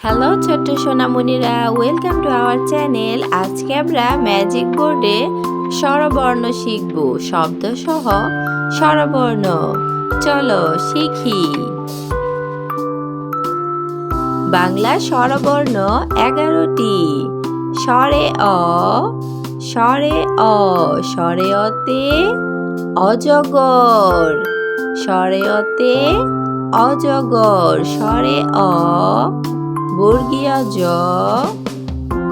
Hello ছোট্ট সোনামণিরা welcome to our channel আজকে আমরা ম্যাজিক বোর্ডে স্বরবর্ণ শিখব শব্দ সহ স্বরবর্ণ। চলো শিখি। বাংলা স্বরবর্ণ এগারোটি। স্বরে অ স্বরে অ, স্বরে অতে অজগর। স্বরে অতে অজগর, স্বরে অ বর্গীয় জ,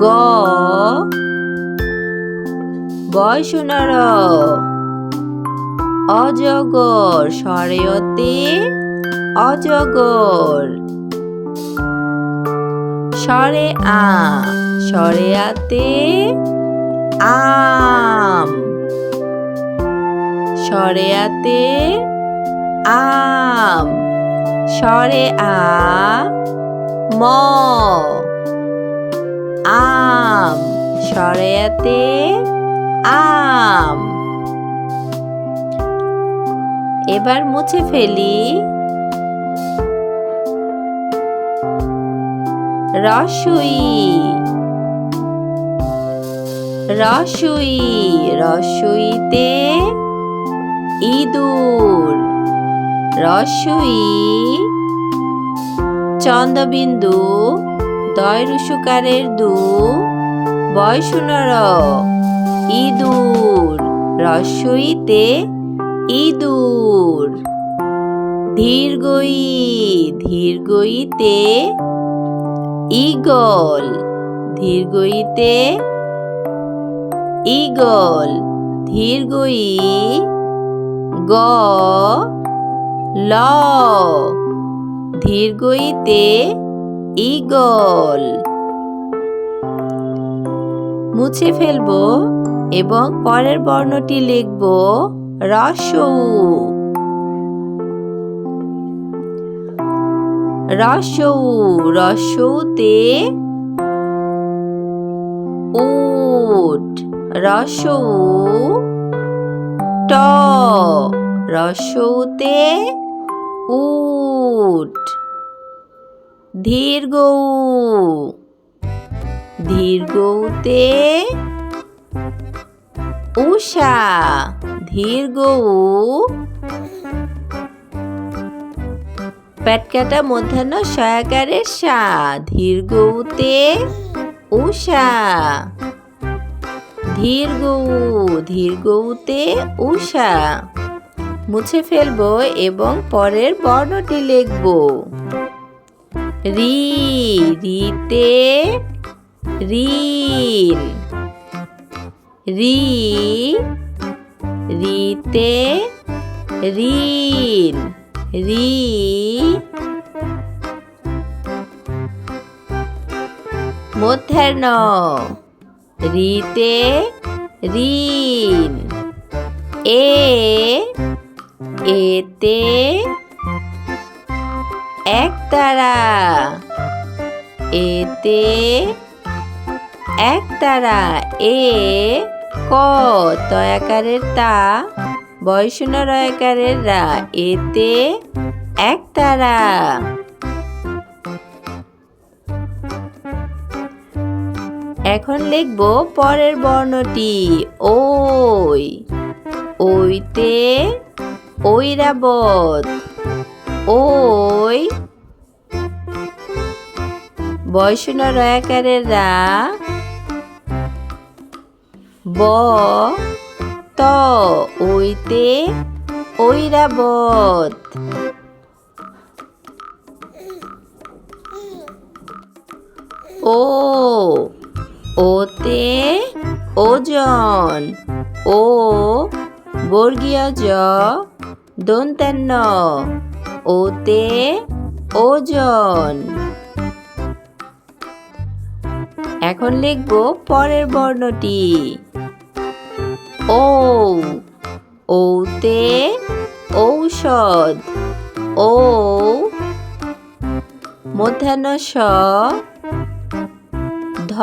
গ বয়সুনর অজগর, স্বরেয়তে অজগর। স্বরে আ, স্বরে আতে আম। স্বরে আতে আম। স্বরে আ ম আম। সরেয়াতে আম। এবার মুছে ফেলি। রসুই। রসুই। রসুইতে ইঁদুর। রসুই চন্দ্রবিন্দু, দয়রুসুকারের দু বয়সুনর ইঁদুর, রসইতে ইঁদুর। ধীরগই ধীরগইতে ইগল ধীরগইতে ইগল ধীরগই গ, ল। ধীরগইতে ইগল মুছে ফেলব এবং পরের বর্ণটি লিখব রসৌ। রসৌ, রসৌতে উট, রসৌ ট, রসৌতে উট। ধীর গৌতে উষা ধীর গৌ পেটকাটা মধ্যাহ্ন সয়াকারের সা। ধীর গৌতে উষা গৌ ধীর গৌতে উষা মুছে ফেলব এবং পরের বর্ণটি লিখব। রি রিতে রিল। রি রিতে রিল। রি মধ্যাহ্ন। রিতে ঋণ এ এতে একতারা এতে একতারা এ, ক তয়াকারের তা বয়সূন্য রয়াকারের রা। এতে একতারা এখন লিখব পরের বর্ণটি। ওই, ওইতে ঐরাবত। ওই বয়সূন্য রয়াকারের রা ব ত ওইতে ঐরাবত। ও ওতে ওজন। ও বর্গীয় জ দন্তান্ন ওতে ওজন এখন লিখব পরের বর্ণটি। ও, ওতে ঔষধ। ও মধ্যাহ্ন স ধ,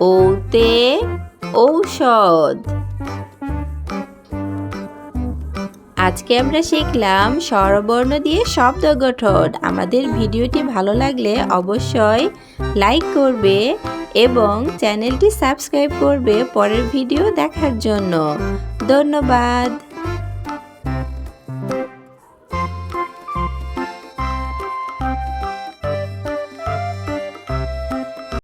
ওতে ঔষধ। আজকে আমরা শিখলাম স্বরবর্ণ দিয়ে শব্দ গঠন। আমাদের ভিডিওটি ভালো লাগলে অবশ্যই লাইক করবে এবং চ্যানেলটি সাবস্ক্রাইব করবে পরের ভিডিও দেখার জন্য। ধন্যবাদ।